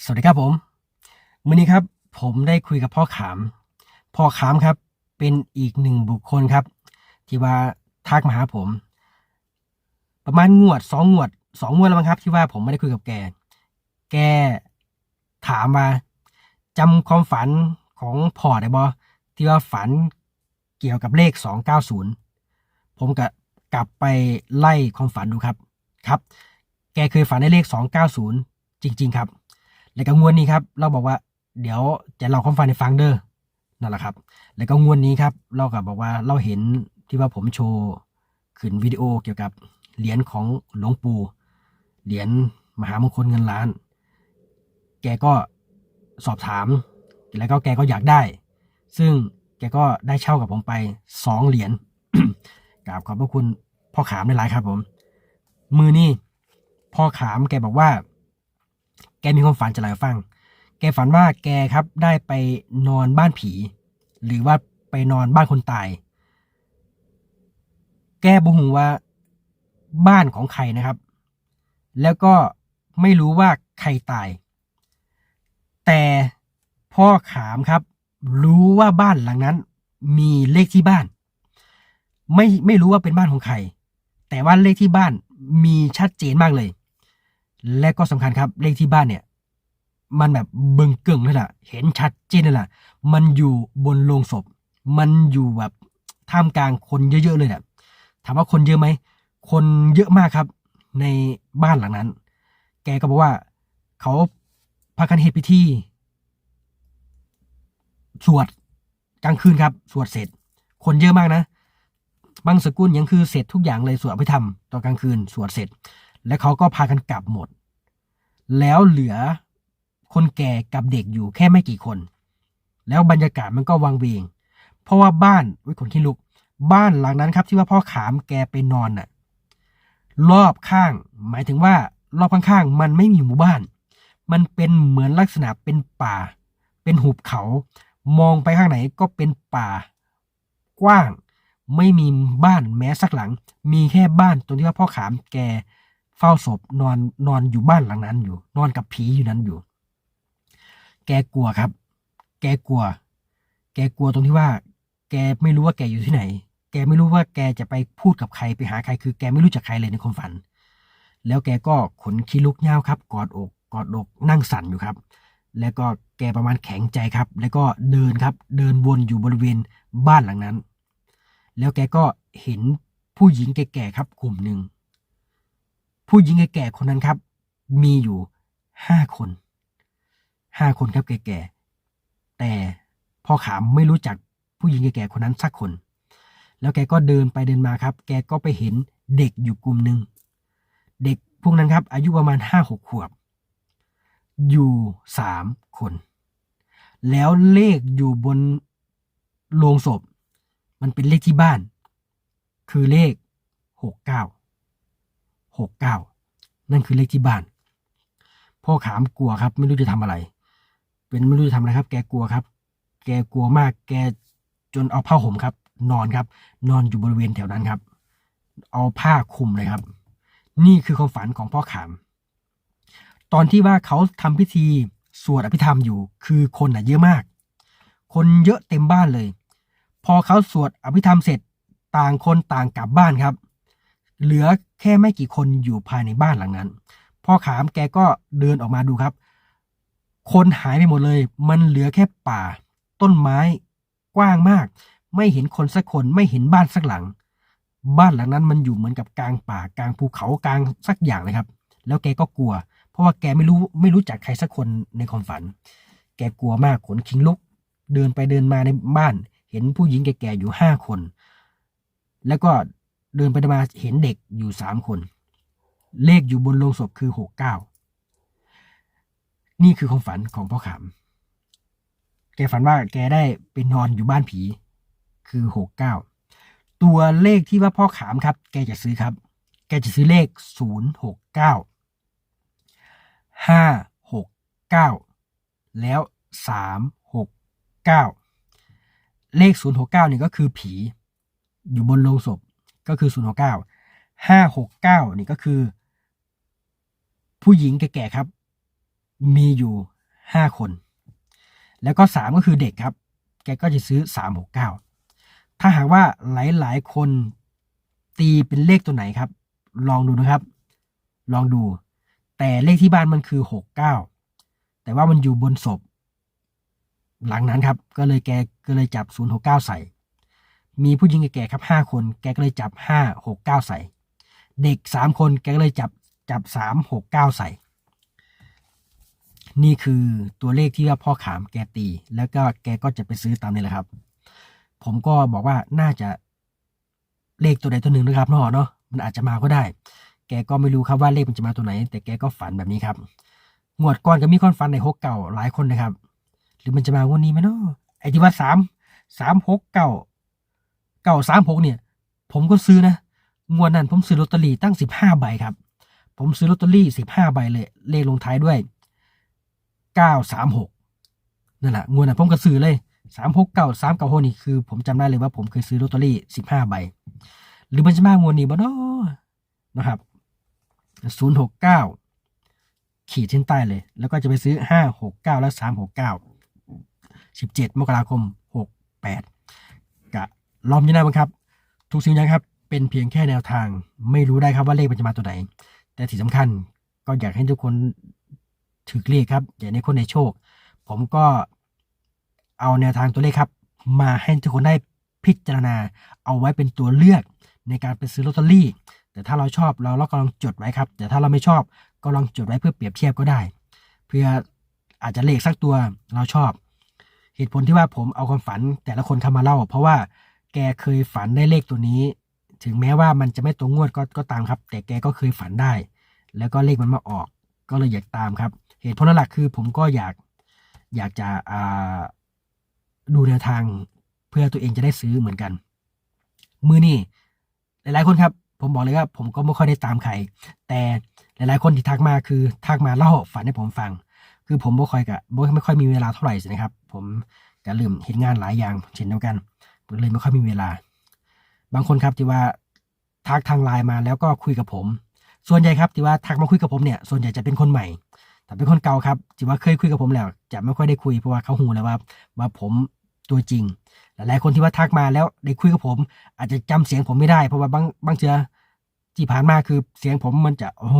สวัสดีครับผมวันนี้ครับผมได้คุยกับพ่อขาม พ่อขามครับ เป็นอีกหนึ่งบุคคลครับ ที่ว่าทักมาหาผม ประมาณงวดสองงวดสองงวดแล้วมั้งครับ ที่ว่าผมไม่ได้คุยกับแก แกถามมาจำความฝันของพ่อได้บ่ที่ว่าฝันเกี่ยวกับเลขสองเก้าศูนย์ผมก็กลับไปไล่ความฝันดูครับครับ แกเคยฝันในเลขสองเก้าศูนย์จริง ๆ ครับ แล้วก็งวดนี้ครับ เราบอกว่าเดี๋ยวจะเล่าความฝันในฟังเด้อนั่นแหละครับ แล้วก็งวดนี้ครับ เราก็บอกว่าเราเห็นที่ว่าผมโชว์ขึ้นวิดีโอเกี่ยวกับเหรียญของหลวงปู่เหรียญมหามงคลเงินล้าน แกก็สอบถาม แล้วก็แกก็อยากได้ ซึ่งแกก็ได้เช่ากับผมไปสองเหรียญกราบขอบพระคุณพ่อขามในหลายครับผม มือนี่พ่อขามแกบอกว่า แกมีความฝันจะเล่าให้ฟัง แกฝันว่าแกครับได้ไปนอนบ้านผี หรือว่าไปนอนบ้านคนตาย แกบุหูว่าบ้านของใครนะครับ แล้วก็ไม่รู้ว่าใครตาย แต่พ่อขามครับ รู้ว่าบ้านหลังนั้น มีเลขที่บ้าน ไม่ไม่รู้ว่าเป็นบ้านของใคร แต่ว่าเลขที่บ้านมีชัดเจนมากเลย และก็สำคัญครับเลขที่บ้านเนี่ย มันแบบเบิ่งเกิ่งเลยล่ะ เห็นชัดเจนเลยล่ะ มันอยู่บนโลงศพ มันอยู่แบบท่ามกลางคนเยอะๆเลยแหละถามว่าคนเยอะไหม คนเยอะมากครับ ในบ้านหลังนั้น แกก็บอกว่า เขาพากันเหตุพิธี สวดกลางคืนครับ สวดเสร็จ คนเยอะมากนะบางสกุลยังคือเสร็จทุกอย่างเลยสวดอภิธรรมตอนกลางคืนสวดเสร็จ แล้วเขาก็พากันกลับหมด แล้วเหลือคนแก่กับเด็กอยู่แค่ไม่กี่คน แล้วบรรยากาศมันก็วังเวง เพราะว่าบ้านวิคนขี้ลุก บ้านหลังนั้นครับที่ว่าพ่อขามแกไปนอนน่ะ รอบข้าง หมายถึงว่ารอบข้างๆมันไม่มีหมู่บ้าน มันเป็นเหมือนลักษณะเป็นป่า เป็นหุบเขา มองไปข้างไหนก็เป็นป่า กว้าง ไม่มีบ้านแม้สักหลัง มีแค่บ้านตรงที่ว่าพ่อขามแก เฝ้าศพนอนนอนอยู่บ้านหลังนั้นอยู่ นอนกับผีอยู่นั้นอยู่ แกกลัวครับ แกกลัว แกกลัวตรงที่ว่า แกไม่รู้ว่าแกอยู่ที่ไหน แกไม่รู้ว่าแกจะไปพูดกับใครไปหาใคร คือแกไม่รู้จักใครเลยในความฝัน แล้วแกก็ขนขี้ลุกย่าครับ กอดอก กอดอกนั่งสั่นอยู่ครับ แล้วก็แกประมาณแข็งใจครับ แล้วก็เดินครับ เดินวนอยู่บริเวณบ้านหลังนั้น แล้วแกก็เห็นผู้หญิงแก่ๆครับกลุ่มหนึ่ง ผู้หญิงแก่ๆคนนั้นครับ มีอยู่ห้าคนห้าคนครับแก่ๆแต่พ่อขามไม่รู้จักผู้หญิงแก่ๆคนนั้นสักคน แล้วแกก็เดินไปเดินมาครับ แกก็ไปเห็นเด็กอยู่กลุ่มหนึ่งเด็กพวกนั้นครับ อายุประมาณห้าหกขวบ อยู่สามคน แล้วเลขอยู่บนโลงศพ มันเป็นเลขที่บ้าน คือเลขหกเก้า หกเก้านั่นคือเลขที่บ้าน พ่อขามกลัวครับ ไม่รู้จะทำอะไร เป็นไม่รู้จะทำอะไรครับ แกกลัวครับ แกกลัวมาก แกจนเอาผ้าห่มครับ นอนครับ นอนอยู่บริเวณแถวนั้นครับ เอาผ้าคลุมเลยครับ นี่คือความฝันของพ่อขาม ตอนที่ว่าเขาทำพิธีสวดอภิธรรมอยู่ คือคนน่ะเยอะมาก คนเยอะเต็มบ้านเลย พอเขาสวดอภิธรรมเสร็จต่างคนต่างกลับบ้านครับ เหลือแค่ไม่กี่คนอยู่ภายในบ้านหลังนั้น พ่อขามแกก็เดินออกมาดูครับ คนหายไปหมดเลย มันเหลือแค่ป่า ต้นไม้กว้างมาก ไม่เห็นคนสักคนไม่เห็นบ้านสักหลัง บ้านหลังนั้นมันอยู่เหมือนกับกลางป่ากลางภูเขากลางสักอย่างเลยครับ แล้วแกก็กลัว เพราะว่าแกไม่รู้ไม่รู้จักใครสักคนในความฝัน แกกลัวมากขนคิงลุก เดินไปเดินมาในบ้าน เห็นผู้หญิงแก่ๆอยู่ห้าคน แล้วก็ เดินไปมาเห็นเด็กอยู่สามคน เลขอยู่บนโลงศพคือหกเก้านี่คือความฝันของพ่อขาม แกฝันว่าแกได้ไปนอนอยู่บ้านผี คือหกเก้าตัวเลขที่ว่าพ่อขามครับ แกจะซื้อครับ แกจะซื้อเลขศูนย์หกเก้าห้าหกเก้าแล้วสามหกเก้าเลขศูนย์หกเก้านี่ก็คือผี อยู่บนโลงศพ ก็คือศูนย์หกเก้าห้าหกเก้านี่ก็คือ ผู้หญิงแก่ๆครับ มีอยู่ห้าคน แล้วก็สามก็คือเด็กครับ แกก็จะซื้อสามหกเก้าถ้าหากว่าหลายๆ คนตีเป็นเลขตัวไหนครับ ลองดูนะครับ ลองดู แต่เลขที่บ้านมันคือหกเก้าแต่ว่ามันอยู่บนศพหลังนั้นครับ ก็เลยแกก็เลยจับศูนย์หกเก้าใส่ มีผู้หญิงแก่ๆครับห้าคนแกก็เลยจับห้าหกเก้าใส่ เด็กสามคนแกก็เลยจับจับสามหกเก้าใส่ นี่คือตัวเลขที่ว่าพ่อขามแกตี แล้วก็แกก็จะไปซื้อตามนี้แหละครับ ผมก็บอกว่าน่าจะเลขตัวใดตัวหนึ่งนะครับนาะเนาะมันอาจจะมาก็ได้ แกก็ไม่รู้ครับว่าเลขมันจะมาตัวไหน แต่แกก็ฝันแบบนี้ครับงวดก่อนก็มีคนฝันในหกเก่าหลายคนนะครับ หรือมันจะมางวดนี้ไหมเนาะไอ้ที่ว่าสามสามหกเก่า เก่าสามหกเนี่ย ผมก็ซื้อนะงวดนั้นผมซื้อลอตเตอรี่ตั้งสิบห้าใบครับ ผมซื้อลอตเตอรี่สิบห้าใบเลย เลขลงท้ายด้วยเก้าสามหกนั่นแหละงวดนั้นผมก็ซื้อเลยสามหกเก้าสามเก้าหกนี่คือ ผมจำได้เลยว่าผมเคยซื้อลอตเตอรี่สิบห้าใบ หรือมันจะมางวดนี้บ่เนาะนะครับศูนย์หกเก้าขีดเส้นใต้เลย แล้วก็จะไปซื้อห้าหกเก้าและสามหกเก้าสิบเจ็ดมกราคมหกแปด ล้อมอยังไงบ้างครับ ทุกสิ่งอย่างครับเป็นเพียงแค่แนวทาง ไม่รู้ได้ครับว่าเลขมันจะมาตัวไหน แต่ที่สำคัญก็อยากให้ทุกคนถือเลขครับอย่าในคนในโชค ผมก็เอาแนวทางตัวเลขครับ มาให้ทุกคนได้พิจารณา เอาไว้เป็นตัวเลือกในการไปซื้อลอตเตอรี่ แต่ถ้าเราชอบเราเราก็ลองจดไว้ครับ แต่ถ้าเราไม่ชอบก็ลองจดไว้เพื่อเปรียบเทียบก็ได้ เพื่ออาจจะเลขสักตัวเราชอบ เหตุผลที่ว่าผมเอาความฝันแต่ละคนทำมาเล่า เพราะว่า แกเคยฝันได้เลขตัวนี้ ถึงแม้ว่ามันจะไม่ตรงงวดก็ก็ตามครับ แต่แกก็เคยฝันได้ แล้วก็เลขมันมาออก ก็เลยอยากตามครับ เหตุผลหลักคือผมก็อยากอยากจะดูแนวทางเพื่อตัวเองจะได้ซื้อเหมือนกัน มือนี่หลายๆคนครับผมบอกเลยว่าผมก็ไม่ค่อยได้ตามใคร แต่หลายๆคนที่ทักมาคือทักมาเล่าฝันให้ผมฟัง คือผมบ่ค่อยกะบ่ไม่ค่อยมีเวลาเท่าไหร่สินะครับ ผมก็ลืมเห็นงานหลายอย่างเช่นเดียวกัน เลยไม่ค่อยมีเวลา บางคนครับที่ว่าทักทางไลน์มาแล้วก็คุยกับผม ส่วนใหญ่ครับที่ว่าทักมาคุยกับผมเนี่ย ส่วนใหญ่จะเป็นคนใหม่ แต่เป็นคนเก่าครับที่ว่าเคยคุยกับผมแล้ว จะไม่ค่อยได้คุยเพราะว่าเขาหูแล้วว่าว่าผมตัวจริง หลายๆคนที่ว่าทักมาแล้วได้คุยกับผม อาจจะจำเสียงผมไม่ได้ เพราะว่าบางบางเจอที่ผ่านมาคือเสียงผมมันจะโอ้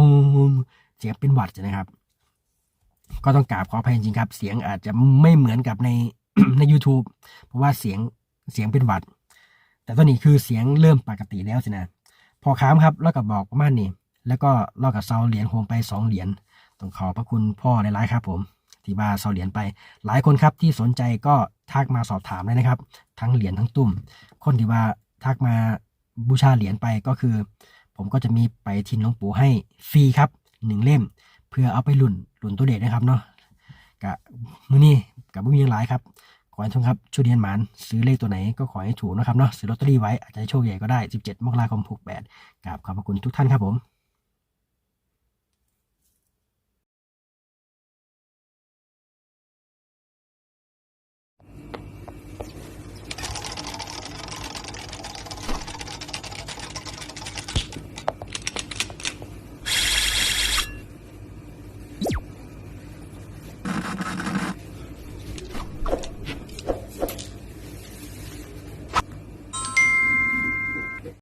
เสียงเป็นหวัดนะครับ ก็ต้องกราบขออภัยจริงครับ เสียงอาจจะไม่เหมือนกับในใน YouTube เพราะว่าเสียง เสียงเป็นหวัด แต่ตอนนี้คือเสียงเริ่มปกติแล้วสินะพอค้ามครับแล้วก็บอกประมาณนี้ แล้วก็ลอกกับเซาเหรียญโฮมไปสองเหรียญต้องขอบพระคุณพ่อหลายๆครับ ผมที่บาเซาเหรียญไป หลายคนครับที่สนใจก็ทักมาสอบถามเลยนะครับ ทั้งเหรียญทั้งตุ่ม คนที่ว่าทักมาบูชาเหรียญไปก็คือ ผมก็จะมีไปทินหลวงปู่ให้ฟรีครับหนึ่งเล่ม เพื่อเอาไปหลุ่นหลุ่นตัวเด็ดนะครับเนาะกะมือนี้กับบุ้งยังหลายครับ ขอให้ทุกครับช่วยเรียนหมานซื้อเลขตัวไหนก็ขอให้ถูกนะครับเนาะซื้อลอตเตอรี่ไว้อาจจะโชคใหญ่ก็ได้ 17 มกราคม 68กราบขอบพระคุณทุกท่านครับผม